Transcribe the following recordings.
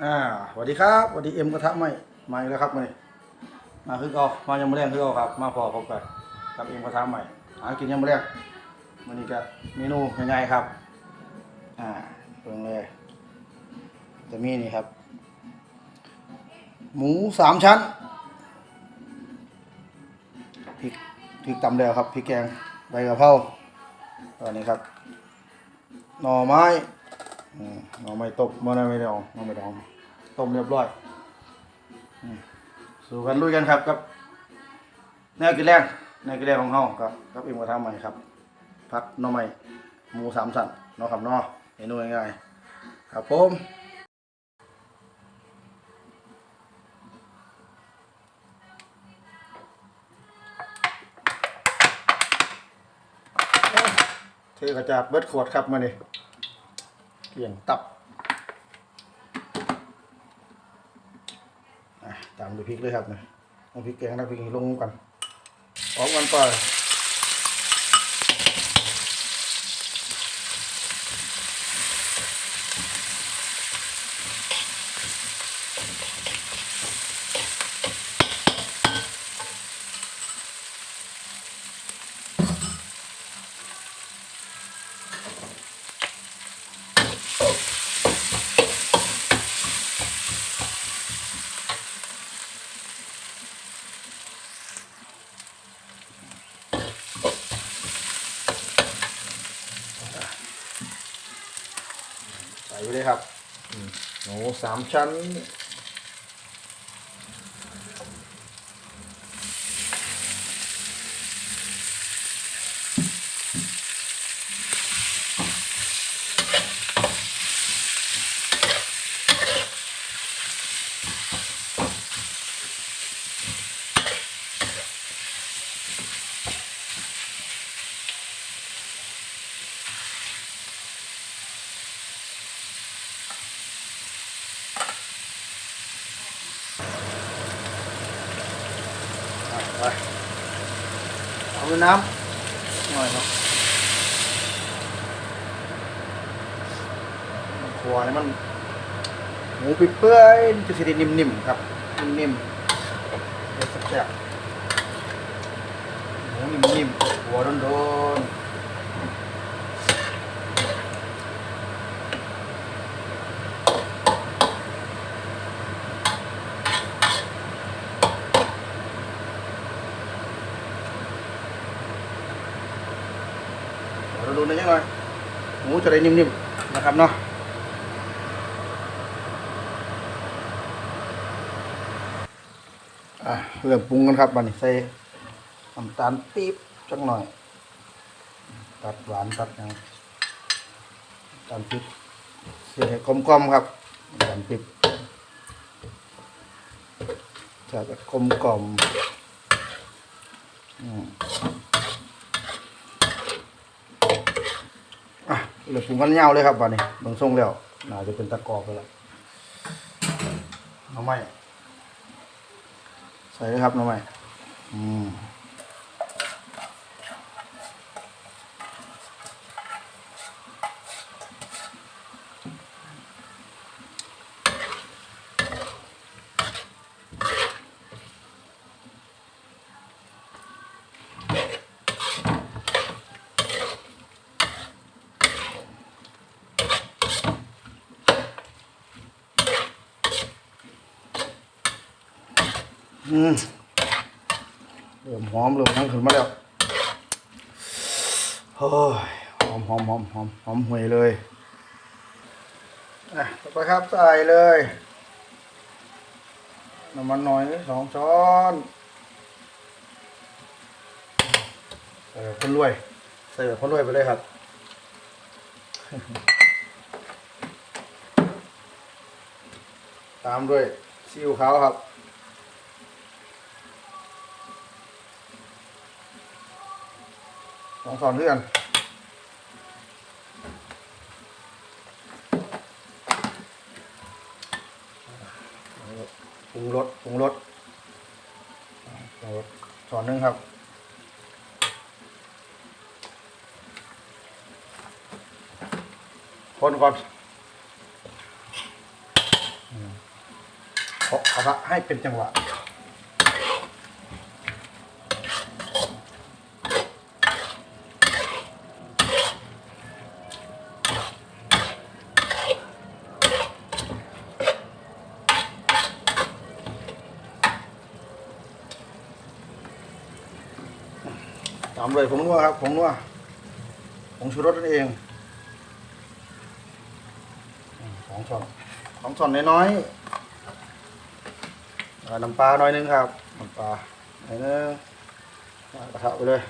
อ่าสวัสดีครับสวัสดีเอ็มกระทะใหม่มาอีกแล้วครับมามาคือเอามายังไม่แรงคือเอาครับ มาพอพบกันกับเอ็มกระทะใหม่หากินยังไม่แรงวันนี้ก็เมนูง่ายๆครับ อ่าเบิ่งเลยจะมีนี่ครับ หมูสามชั้นพริกพริกตำแล้วครับพริกแกงใบกะเพราตอนนี้ครับ หน่อไม้ หน่อไม้ต้มมันไม่ได้เอาหน่อไม้ดองต้มเรียบร้อยสู่กันลุยกันครับกับแนวกินแรงแนวกินแรงของเฮากับกับอ็มกระทะใหม่ครับพัดหน่อไม้หมูสามสันนาะครับเนาะเมนูง่ายๆครับผมเทกระจาดเบิดขวดครับมานี่ เกี่ยงตับตามด้วยพริกเลยครับนะเอาพริกแกงนะพริกลงกันออกกันไป ใส่ไปเลยครับอืมหมูสามชั้น อะไป เอาน้ำหน่อยครับมันครัวนี่มันหมูเปื่อยจะสีนิ่มๆครับ นิ่มๆเด็ดแซ่บๆหมูนิ่มๆหัวโดนๆ หัวโดนๆนิดหน่อยหมูจะได้นิ่มๆนะครับเนาะเริ่มปรุงกันครับบัดนี้ใส่น้ำตาลปี๊บจักหน่อย ตัดหวานตัดหยังน้ำตาลปี๊บเสียกลมๆครับน้ำตาลปี๊บจะแบบกลมก เหลือะเริ่มปรุงกันเงาเลยครับบัดนี้เบางทรงแล้วน่าจะเป็นตะกรอบไปแล้วเองไหมใส่เลยครับน้องใหม่อืม เริ่มหอมเริ่มนั่งขึ้นมาแล้วโอ้ยหอมหอมหอมหอมหอมห่วยเลยอะต่อไปครับใส่เลยน้ำมันน่อยสองช้อนใส่แบบคนรวย ใส่แบบคนรวยไปเลยครับตามด้วยซีอิ๊วขาวครับ สองสอนเพื่อนปรุงรสปรุงรสปรุงรสสอนหนึ่งครับคนก่อนอืมกระทะให้เป็นจังหวะามเลยผงนัวครับผงนัวผงชูรสนั่นเองสองช้อนสองช้อนน้อยๆน้ำปลาหน่อยนึงครับน้ำปลาหน่อยนึงอ่ากระทะไปเลย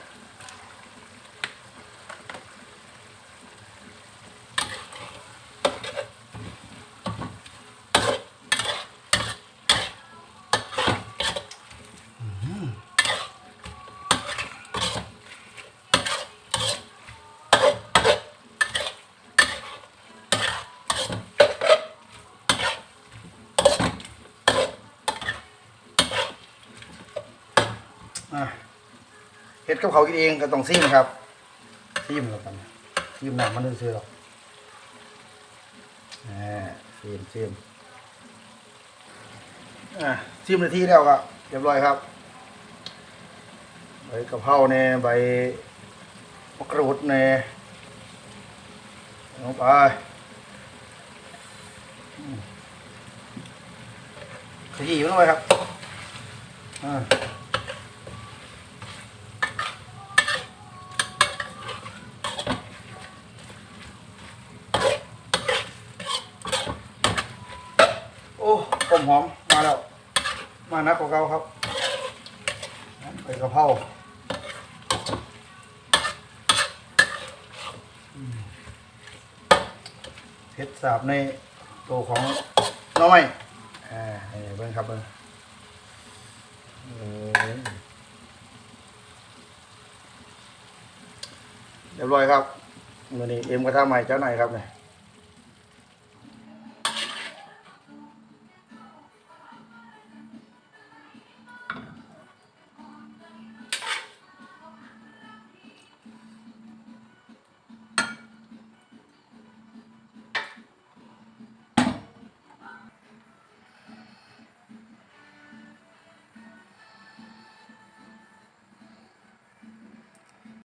เฮ็ดกับเขากินเองก็ต้องซีมครับซีมแล้วกันซีมหนักมันซื้อๆหรอกอ่าซีมซีมอะซีมนาทีแล้วก็เรียบร้อยครับใบกะเพราเนี่ยใบมะกรูดเนี่ยลงไปขยี้มันลงไปครับอ่าโอ้ ต้มหอมมาแล้ว มานักกว่าเก่าครับใบกระเพราเพชรสาบในตัวของน้อยอ่าเบิ้งครับเบิ้งเรียบร้อยครับมือนี้เอ็มกระทะใหม่เจ้าไหนครับเนี่ย